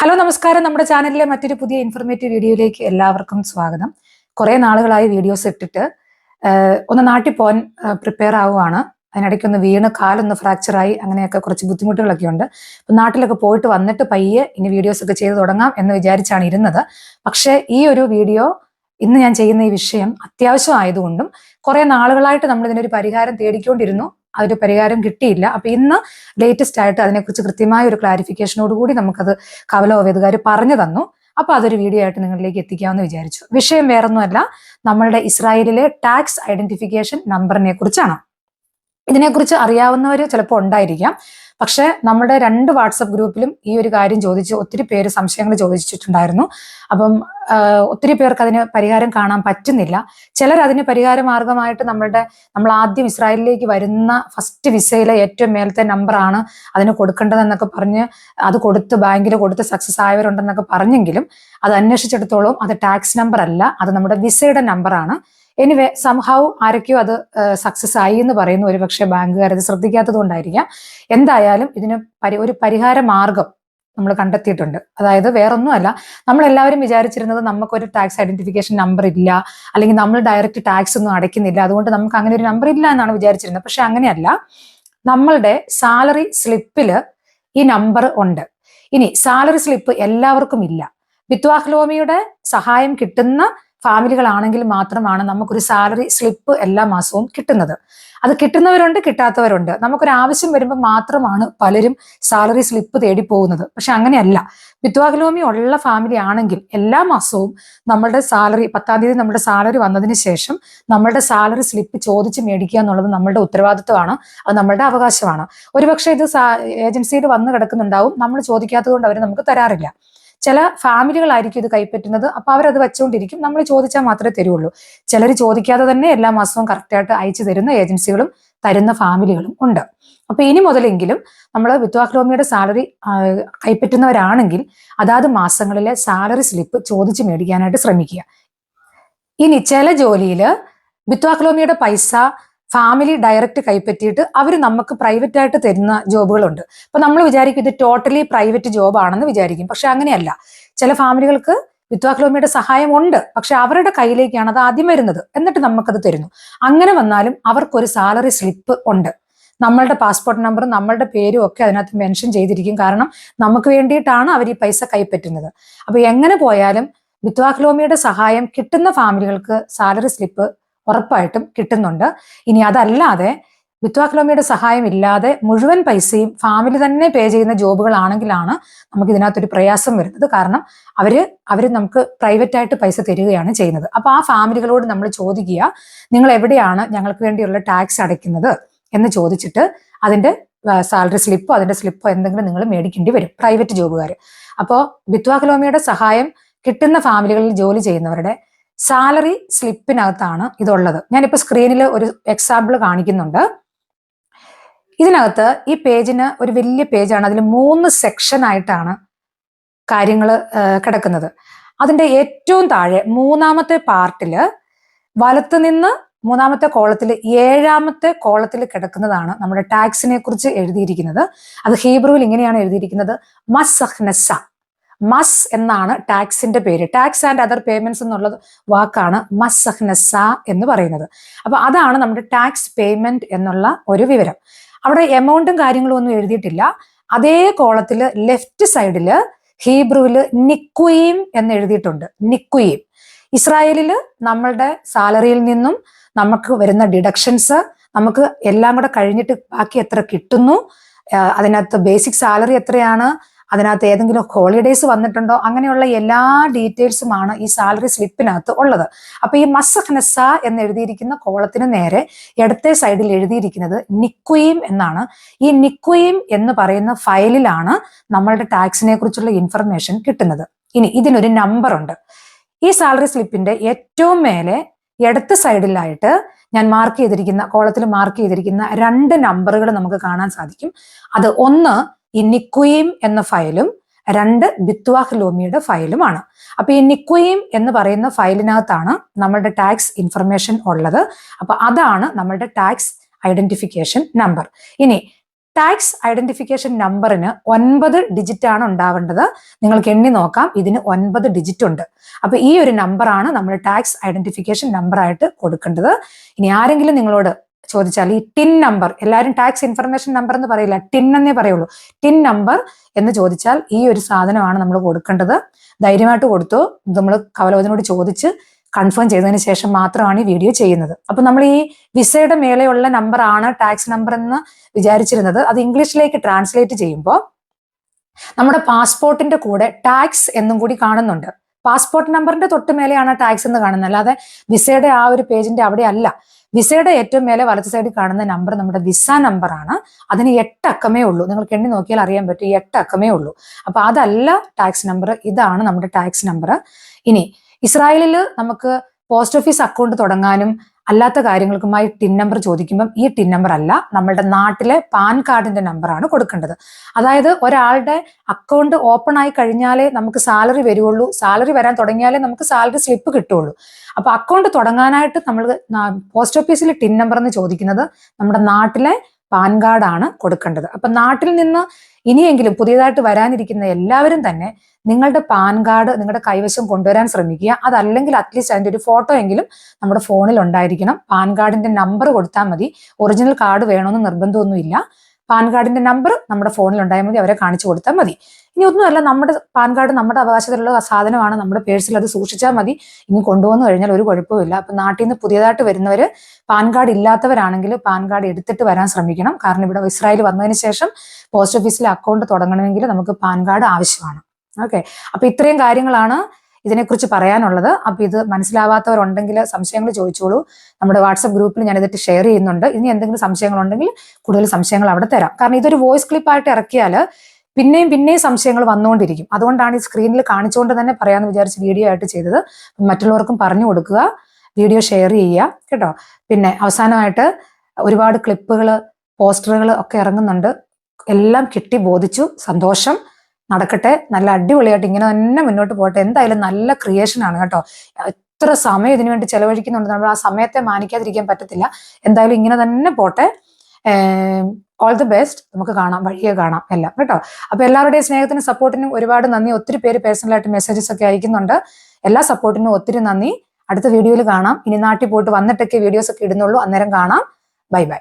Hello നമസ്കാരം. നമ്മുടെ ചാനലിലെ മറ്റൊരു പുതിയ ഇൻഫർമേറ്റീവ് വീഡിയോയിലേക്ക് എല്ലാവർക്കും സ്വാഗതം. കുറെ നാളുകളായി വീഡിയോസ് ഇട്ടിട്ട് ഒന്ന് നാട്ടിൽ പോകാൻ പ്രിപ്പയർ ആവുകയാണ് അതിനിടയ്ക്ക് ഒന്ന് വീണ് കാലൊന്ന് ഫ്രാക്ചറായി അങ്ങനെയൊക്കെ കുറച്ച് ബുദ്ധിമുട്ടുകളൊക്കെ ഉണ്ട്. അപ്പൊ നാട്ടിലൊക്കെ പോയിട്ട് വന്നിട്ട് പയ്യെ ഇനി വീഡിയോസ് ഒക്കെ ചെയ്ത് തുടങ്ങാം എന്ന് വിചാരിച്ചാണ് ഇരുന്നത്. പക്ഷേ ഈ ഒരു വീഡിയോ ഇന്ന് ഞാൻ ചെയ്യുന്ന ഈ വിഷയം അത്യാവശ്യം ആയതുകൊണ്ടും കുറെ നാളുകളായിട്ട് നമ്മൾ ഇതിനൊരു പരിഹാരം തേടിക്കൊണ്ടിരുന്നു. ആ ഒരു പരിഹാരം കിട്ടിയില്ല. അപ്പൊ ഇന്ന് ലേറ്റസ്റ്റ് ആയിട്ട് അതിനെക്കുറിച്ച് കൃത്യമായ ഒരു ക്ലാരിഫിക്കേഷനോട് കൂടി നമുക്കത് കവലോവേദുകാർ പറഞ്ഞു തന്നു. അപ്പൊ അതൊരു വീഡിയോ ആയിട്ട് നിങ്ങളിലേക്ക് എത്തിക്കാമെന്ന് വിചാരിച്ചു. വിഷയം വേറൊന്നുമല്ല നമ്മളുടെ ഇസ്രായേലിലെ ടാക്സ് ഐഡന്റിഫിക്കേഷൻ നമ്പറിനെ കുറിച്ചാണ്. ഇതിനെക്കുറിച്ച് അറിയാവുന്നവർ ചിലപ്പോൾ ഉണ്ടായിരിക്കാം. പക്ഷെ നമ്മുടെ രണ്ട് വാട്സപ്പ് ഗ്രൂപ്പിലും ഈ ഒരു കാര്യം ചോദിച്ച് ഒത്തിരി പേര് സംശയങ്ങൾ ചോദിച്ചിട്ടുണ്ടായിരുന്നു. അപ്പം ഒത്തിരി പേർക്ക് അതിന് പരിഹാരം കാണാൻ പറ്റുന്നില്ല. ചിലർ അതിന് പരിഹാര മാർഗമായിട്ട് നമ്മളുടെ നമ്മൾ ആദ്യം ഇസ്രായേലിലേക്ക് വരുന്ന ഫസ്റ്റ് വിസയിലെ ഏറ്റവും മേലത്തെ നമ്പറാണ് അതിന് കൊടുക്കേണ്ടതെന്നൊക്കെ പറഞ്ഞ് അത് കൊടുത്ത് ബാങ്കിൽ കൊടുത്ത് സക്സസ് ആയവരുണ്ടെന്നൊക്കെ പറഞ്ഞെങ്കിലും അത് അന്വേഷിച്ചെടുത്തോളം അത് ടാക്സ് നമ്പർ അല്ല അത് നമ്മുടെ വിസയുടെ നമ്പറാണ് എനിവേ സംഹൗ ആരൊക്കെയോ അത് സക്സസ് ആയി എന്ന് പറയുന്നു ഒരുപക്ഷെ ബാങ്കുകാർ അത് ശ്രദ്ധിക്കാത്തത് കൊണ്ടായിരിക്കാം എന്തായാലും ഇതിന് പരി ഒരു പരിഹാര മാർഗം നമ്മൾ കണ്ടെത്തിയിട്ടുണ്ട്. അതായത് വേറൊന്നുമല്ല നമ്മൾ എല്ലാവരും വിചാരിച്ചിരുന്നത് നമുക്കൊരു ടാക്സ് ഐഡന്റിഫിക്കേഷൻ നമ്പർ ഇല്ല അല്ലെങ്കിൽ നമ്മൾ ഡയറക്റ്റ് ടാക്സ് ഒന്നും അടയ്ക്കുന്നില്ല അതുകൊണ്ട് നമുക്ക് അങ്ങനെ ഒരു നമ്പർ ഇല്ല എന്നാണ് വിചാരിച്ചിരുന്നത്. പക്ഷെ അങ്ങനെയല്ല നമ്മളുടെ സാലറി സ്ലിപ്പിൽ ഈ നമ്പർ ഉണ്ട്. ഇനി സാലറി സ്ലിപ്പ് എല്ലാവർക്കും ഇല്ല. വിത്വാഹ്ലോമിയുടെ സഹായം കിട്ടുന്ന ഫാമിലികളാണെങ്കിൽ മാത്രമാണ് നമുക്കൊരു സാലറി സ്ലിപ്പ് എല്ലാ മാസവും കിട്ടുന്നത്. അത് കിട്ടുന്നവരുണ്ട് കിട്ടാത്തവരുണ്ട്. നമുക്കൊരു ആവശ്യം വരുമ്പോൾ മാത്രമാണ് പലരും സാലറി സ്ലിപ്പ് തേടി പോകുന്നത്. പക്ഷെ അങ്ങനെയല്ല. വിത്വാഗ്ലോമി ഉള്ള ഫാമിലി ആണെങ്കിൽ എല്ലാ മാസവും നമ്മളുടെ സാലറി പത്താം തീയതി നമ്മുടെ സാലറി വന്നതിന് ശേഷം നമ്മളുടെ സാലറി സ്ലിപ്പ് ചോദിച്ച് മേടിക്കുക എന്നുള്ളത് നമ്മളുടെ ഉത്തരവാദിത്വമാണ്. അത് നമ്മളുടെ അവകാശമാണ്. ഒരുപക്ഷെ ഇത് ഏജൻസിയിൽ വന്ന് കിടക്കുന്നുണ്ടാവും. നമ്മൾ ചോദിക്കാത്തത് കൊണ്ട് അവർ നമുക്ക് തരാറില്ല. ചില ഫാമിലികളായിരിക്കും ഇത് കൈപ്പറ്റുന്നത്. അപ്പൊ അവരത് വെച്ചുകൊണ്ടിരിക്കും. നമ്മൾ ചോദിച്ചാൽ മാത്രമേ തരുള്ളൂ. ചിലർ ചോദിക്കാതെ തന്നെ എല്ലാ മാസവും കറക്റ്റായിട്ട് അയച്ചു തരുന്ന ഏജൻസികളും തരുന്ന ഫാമിലികളും ഉണ്ട്. അപ്പൊ ഇനി മുതലെങ്കിലും നമ്മൾ വിത്വാക്ലോമിയുടെ സാലറി കൈപ്പറ്റുന്നവരാണെങ്കിൽ അതാത് മാസങ്ങളിലെ സാലറി സ്ലിപ്പ് ചോദിച്ചു മേടിക്കാനായിട്ട് ശ്രമിക്കുക. ഇനി ചില ജോലിയിൽ വിത്വാക്ലോമിയുടെ പൈസ ഫാമിലി ഡയറക്റ്റ് കൈപ്പറ്റിയിട്ട് അവർ നമുക്ക് പ്രൈവറ്റ് ആയിട്ട് തരുന്ന ജോബുകളുണ്ട്. അപ്പൊ നമ്മൾ വിചാരിക്കും ഇത് ടോട്ടലി പ്രൈവറ്റ് ജോബ് ആണെന്ന് വിചാരിക്കും. പക്ഷെ അങ്ങനെയല്ല. ചില ഫാമിലികൾക്ക് വിത്വാക്ലോമിയുടെ സഹായം ഉണ്ട് പക്ഷെ അവരുടെ കയ്യിലേക്കാണ് അത് ആദ്യം വരുന്നത്. എന്നിട്ട് നമുക്കത് തരുന്നു. അങ്ങനെ വന്നാലും അവർക്കൊരു സാലറി സ്ലിപ്പ് ഉണ്ട്. നമ്മളുടെ പാസ്പോർട്ട് നമ്പറും നമ്മളുടെ പേരും ഒക്കെ അതിനകത്ത് മെൻഷൻ ചെയ്തിരിക്കും. കാരണം നമുക്ക് വേണ്ടിയിട്ടാണ് അവർ ഈ പൈസ കൈപ്പറ്റുന്നത്. അപ്പൊ എങ്ങനെ പോയാലും വിത്വാക്ലോമിയുടെ സഹായം കിട്ടുന്ന ഫാമിലികൾക്ക് സാലറി സ്ലിപ്പ് ഉറപ്പായിട്ടും കിട്ടുന്നുണ്ട്. ഇനി അതല്ലാതെ വിത്വാക്ലോമിയുടെ സഹായം ഇല്ലാതെ മുഴുവൻ പൈസയും ഫാമിലി തന്നെ പേ ചെയ്യുന്ന ജോബുകളാണെങ്കിലാണ് നമുക്ക് ഇതിനകത്തൊരു പ്രയാസം വരുന്നത്. കാരണം അവർ അവർ നമുക്ക് പ്രൈവറ്റ് ആയിട്ട് പൈസ തരികയാണ് ചെയ്യുന്നത്. അപ്പൊ ആ ഫാമിലികളോട് നമ്മൾ ചോദിക്കുക നിങ്ങൾ എവിടെയാണ് ഞങ്ങൾക്ക് വേണ്ടിയുള്ള ടാക്സ് അടയ്ക്കുന്നത്? എന്ന് ചോദിച്ചിട്ട് അതിന്റെ സാലറി സ്ലിപ്പോ അതിന്റെ സ്ലിപ്പോ എന്തെങ്കിലും നിങ്ങൾ മേടിക്കേണ്ടി വരും പ്രൈവറ്റ് ജോബുകാർ അപ്പോൾ വിത്വാക്ലോമിയുടെ സഹായം കിട്ടുന്ന ഫാമിലികളിൽ ജോലി ചെയ്യുന്നവരുടെ സാലറി സ്ലിപ്പിനകത്താണ് ഇതുള്ളത്. ഞാനിപ്പോൾ സ്ക്രീനിൽ ഒരു എക്സാമ്പിൾ കാണിക്കുന്നുണ്ട്. ഇതിനകത്ത് ഈ പേജിന് ഒരു വലിയ പേജാണ്. അതിൽ മൂന്ന് സെക്ഷൻ ആയിട്ടാണ് കാര്യങ്ങൾ കിടക്കുന്നത്. അതിന്റെ ഏറ്റവും താഴെ മൂന്നാമത്തെ പാർട്ടിൽ വലത്ത് നിന്ന് മൂന്നാമത്തെ കോളത്തിൽ ഏഴാമത്തെ കോളത്തിൽ കിടക്കുന്നതാണ് നമ്മുടെ ടാക്സിനെ കുറിച്ച് എഴുതിയിരിക്കുന്നത്. അത് ഹീബ്രുവിൽ ഇങ്ങനെയാണ് എഴുതിയിരിക്കുന്നത്. മസഹ്നസ മസ് എന്നാണ് ടാക്സിന്റെ പേര്. ടാക്സ് ആൻഡ് അതർ പേയ്മെന്റ്സ് എന്നുള്ള വാക്കാണ് മസ്സഹ്നസ എന്ന് പറയുന്നത്. അപ്പൊ അതാണ് നമ്മുടെ ടാക്സ് പേയ്മെന്റ് എന്നുള്ള ഒരു വിവരം. അവിടെ എമൗണ്ടും കാര്യങ്ങളും ഒന്നും എഴുതിയിട്ടില്ല. അതേ കോളത്തിൽ ലെഫ്റ്റ് സൈഡിൽ ഹീബ്രുവിൽ നിക്കുയീം എന്ന് എഴുതിയിട്ടുണ്ട്. നിക്കുയീം ഇസ്രായേലിൽ നമ്മളുടെ സാലറിയിൽ നിന്നും നമുക്ക് വരുന്ന ഡിഡക്ഷൻസ് നമുക്ക് എല്ലാം കൂടെ കഴിഞ്ഞിട്ട് ബാക്കി എത്ര കിട്ടുന്നു? അതിനകത്ത് ബേസിക് സാലറി എത്രയാണ്? അതിനകത്ത് ഏതെങ്കിലും ഹോളിഡേയ്സ് വന്നിട്ടുണ്ടോ? അങ്ങനെയുള്ള എല്ലാ ഡീറ്റെയിൽസുമാണ് ഈ സാലറി സ്ലിപ്പിനകത്ത് ഉള്ളത്. അപ്പൊ ഈ മസഹ്നസ എന്ന് എഴുതിയിരിക്കുന്ന കോളത്തിന് നേരെ ഇടത്തെ സൈഡിൽ എഴുതിയിരിക്കുന്നത് നിക്കുയിം എന്നാണ്. ഈ നിക്കുയിം എന്ന് പറയുന്ന ഫയലിലാണ് നമ്മളുടെ ടാക്സിനെ കുറിച്ചുള്ള ഇൻഫർമേഷൻ കിട്ടുന്നത്. ഇനി ഇതിനൊരു നമ്പർ ഉണ്ട്. ഈ സാലറി സ്ലിപ്പിന്റെ ഏറ്റവും മേലെ ഇടത്ത് സൈഡിലായിട്ട് ഞാൻ മാർക്ക് ചെയ്തിരിക്കുന്ന കോളത്തിൽ മാർക്ക് ചെയ്തിരിക്കുന്ന രണ്ട് നമ്പറുകൾ നമുക്ക് കാണാൻ സാധിക്കും. അത് ഒന്ന് ഈ നിക്കുയിം എന്ന ഫയലും രണ്ട് ബിത്വാഹ് ലോമിയുടെ ഫയലുമാണ്. അപ്പൊ ഈ നിക്കുയിം എന്ന് പറയുന്ന ഫയലിനകത്താണ് നമ്മളുടെ ടാക്സ് ഇൻഫർമേഷൻ ഉള്ളത്. അപ്പൊ അതാണ് നമ്മളുടെ ടാക്സ് ഐഡന്റിഫിക്കേഷൻ നമ്പർ. ഇനി ടാക്സ് ഐഡന്റിഫിക്കേഷൻ നമ്പറിന് ഒൻപത് ഡിജിറ്റ് ആണ് ഉണ്ടാവേണ്ടത്. നിങ്ങൾക്ക് എണ്ണി നോക്കാം ഇതിന് ഒൻപത് ഡിജിറ്റ് ഉണ്ട്. അപ്പൊ ഈ ഒരു നമ്പറാണ് നമ്മൾ ടാക്സ് ഐഡന്റിഫിക്കേഷൻ നമ്പർ ആയിട്ട് കൊടുക്കേണ്ടത്. ഇനി ആരെങ്കിലും നിങ്ങളോട് ചോദിച്ചാൽ ഈ ടിൻ നമ്പർ എല്ലാവരും ടാക്സ് ഇൻഫർമേഷൻ നമ്പർ എന്ന് പറയില്ല ടിൻ എന്നേ പറയുള്ളൂ. ടിൻ നമ്പർ എന്ന് ചോദിച്ചാൽ ഈ ഒരു സാധനമാണ് നമ്മൾ കൊടുക്കേണ്ടത്. ധൈര്യമായിട്ട് കൊടുത്തു. നമ്മൾ കവലോചനോട് ചോദിച്ച് കൺഫേം ചെയ്തതിന് ശേഷം മാത്രമാണ് ഈ വീഡിയോ ചെയ്യുന്നത്. അപ്പൊ നമ്മൾ ഈ വിസയുടെ മേലെയുള്ള നമ്പർ ആണ് ടാക്സ് നമ്പർ എന്ന് വിചാരിച്ചിരുന്നത്. അത് ഇംഗ്ലീഷിലേക്ക് ട്രാൻസ്ലേറ്റ് ചെയ്യുമ്പോൾ നമ്മുടെ പാസ്പോർട്ടിന്റെ കൂടെ ടാക്സ് എന്നും കൂടി കാണുന്നുണ്ട്. പാസ്പോർട്ട് നമ്പറിന്റെ തൊട്ട് മേലെയാണ് ടാക്സ് എന്ന് കാണുന്നത്. അല്ലാതെ വിസയുടെ ആ ഒരു പേജിന്റെ അവിടെ അല്ല. വിസയുടെ ഏറ്റവും മേലെ വലത്ത് സൈഡിൽ കാണുന്ന നമ്പർ നമ്മുടെ വിസ നമ്പർ ആണ്. അതിന് എട്ട് അക്കമേ ഉള്ളൂ. നിങ്ങൾക്ക് എണ്ണി നോക്കിയാൽ അറിയാൻ പറ്റും എട്ട് അക്കമേ ഉള്ളൂ. അപ്പൊ അതല്ല ടാക്സ് നമ്പർ ഇതാണ് നമ്മുടെ ടാക്സ് നമ്പർ ഇനി ഇസ്രായേലിൽ നമുക്ക് പോസ്റ്റ് ഓഫീസ് അക്കൗണ്ട് തുടങ്ങാനും അല്ലാത്ത കാര്യങ്ങൾക്കുമായി ടിൻ നമ്പർ ചോദിക്കുമ്പം ഈ ടിൻ നമ്പർ അല്ല നമ്മളുടെ നാട്ടിലെ പാൻ കാർഡിന്റെ നമ്പറാണ് കൊടുക്കേണ്ടത്. അതായത് ഒരാളുടെ അക്കൗണ്ട് ഓപ്പൺ ആയി കഴിഞ്ഞാലേ നമുക്ക് സാലറി വരുള്ളൂ സാലറി വരാൻ തുടങ്ങിയാലേ നമുക്ക് സാലറി സ്ലിപ്പ് കിട്ടുള്ളൂ അപ്പൊ അക്കൗണ്ട് തുടങ്ങാനായിട്ട് നമ്മൾ പോസ്റ്റ് ഓഫീസിൽ ടിൻ നമ്പർ എന്ന് ചോദിക്കുന്നത് നമ്മുടെ നാട്ടിലെ പാൻ കാർഡാണ് കൊടുക്കേണ്ടത്. അപ്പൊ നാട്ടിൽ നിന്ന് ഇനിയെങ്കിലും പുതിയതായിട്ട് വരാനിരിക്കുന്ന എല്ലാവരും തന്നെ നിങ്ങളുടെ പാൻ കാർഡ് നിങ്ങളുടെ കൈവശം കൊണ്ടുവരാൻ ശ്രമിക്കുക. അതല്ലെങ്കിൽ അറ്റ്ലീസ്റ്റ് അതിന്റെ ഒരു ഫോട്ടോ എങ്കിലും നമ്മുടെ ഫോണിൽ ഉണ്ടായിരിക്കണം. പാൻ കാർഡിന്റെ നമ്പർ കൊടുത്താൽ മതി. ഒറിജിനൽ കാർഡ് വേണമെന്ന് നിർബന്ധമൊന്നുമില്ല. പാൻ കാർഡിന്റെ നമ്പർ നമ്മുടെ ഫോണിൽ ഉണ്ടായാൽ മതി അവരെ കാണിച്ചു കൊടുത്താൽ മതി. ഇനി ഒന്നുമല്ല നമ്മുടെ പാൻ കാർഡ് നമ്മുടെ അവകാശത്തിലുള്ള സാധനമാണ് നമ്മുടെ പേഴ്സിൽ അത് സൂക്ഷിച്ചാൽ മതി. ഇനി കൊണ്ടുവന്നു കഴിഞ്ഞാൽ ഒരു കുഴപ്പമില്ല അപ്പൊ നാട്ടിൽ നിന്ന് പുതിയതായിട്ട് വരുന്നവര് പാൻ കാർഡ് ഇല്ലാത്തവരാണെങ്കിൽ പാൻ കാർഡ് എടുത്തിട്ട് വരാൻ ശ്രമിക്കണം. കാരണം ഇവിടെ ഇസ്രായേൽ വന്നതിന് ശേഷം പോസ്റ്റ് ഓഫീസിലെ അക്കൗണ്ട് തുടങ്ങണമെങ്കിൽ നമുക്ക് പാൻ കാർഡ് ആവശ്യമാണ്. ഓക്കെ അപ്പൊ ഇത്രയും കാര്യങ്ങളാണ് ഇതിനെക്കുറിച്ച് പറയാനുള്ളത്. അപ്പൊ ഇത് മനസ്സിലാവാത്തവരുണ്ടെങ്കിൽ സംശയങ്ങൾ ചോദിച്ചോളൂ. നമ്മുടെ വാട്സപ്പ് ഗ്രൂപ്പിൽ ഞാൻ ഇതിട്ട് ഷെയർ ചെയ്യുന്നുണ്ട്. ഇനി എന്തെങ്കിലും സംശയങ്ങൾ ഉണ്ടെങ്കിൽ കൂടുതൽ സംശയങ്ങൾ അവിടെ തരാം. കാരണം ഇതൊരു വോയിസ് ക്ലിപ്പായിട്ട് ഇറക്കിയാൽ പിന്നെയും പിന്നെയും സംശയങ്ങൾ വന്നുകൊണ്ടിരിക്കും. അതുകൊണ്ടാണ് ഈ സ്ക്രീനിൽ കാണിച്ചുകൊണ്ട് തന്നെ പറയാമെന്ന് വിചാരിച്ച് വീഡിയോ ആയിട്ട് ചെയ്തത്. മറ്റുള്ളവർക്കും പറഞ്ഞു കൊടുക്കുക. വീഡിയോ ഷെയർ ചെയ്യുക. കേട്ടോ? പിന്നെ അവസാനമായിട്ട് ഒരുപാട് ക്ലിപ്പുകൾ പോസ്റ്ററുകൾ ഒക്കെ ഇറങ്ങുന്നുണ്ട്. എല്ലാം കിട്ടി ബോധിച്ചു. സന്തോഷം. നടക്കട്ടെ. നല്ല അടിപൊളിയായിട്ട് ഇങ്ങനെ തന്നെ മുന്നോട്ട് പോകട്ടെ. എന്തായാലും നല്ല ക്രിയേഷൻ ആണ് കേട്ടോ. എത്ര സമയം ഇതിനു വേണ്ടി ചെലവഴിക്കുന്നുണ്ട് നമ്മൾ ആ സമയത്തെ മാനിക്കാതിരിക്കാൻ പറ്റത്തില്ല. എന്തായാലും ഇങ്ങനെ തന്നെ പോട്ടെ. ഓൾ ദി ബെസ്റ്റ് നമുക്ക് കാണാം വഴിയെ കാണാം എല്ലാം കേട്ടോ. അപ്പൊ എല്ലാവരുടെയും സ്നേഹത്തിനും സപ്പോർട്ടിനും ഒരുപാട് നന്ദി. ഒത്തിരി പേര് പേഴ്സണലായിട്ട് മെസ്സേജസ് ഒക്കെ അയക്കുന്നുണ്ട്. എല്ലാ സപ്പോർട്ടിനും ഒത്തിരി നന്ദി. അടുത്ത വീഡിയോയിൽ കാണാം. ഇനി നാട്ടിൽ പോയിട്ട് വന്നിട്ടൊക്കെ വീഡിയോസ് ഒക്കെ ഇടുന്നുള്ളൂ. അന്നേരം കാണാം. Bye bye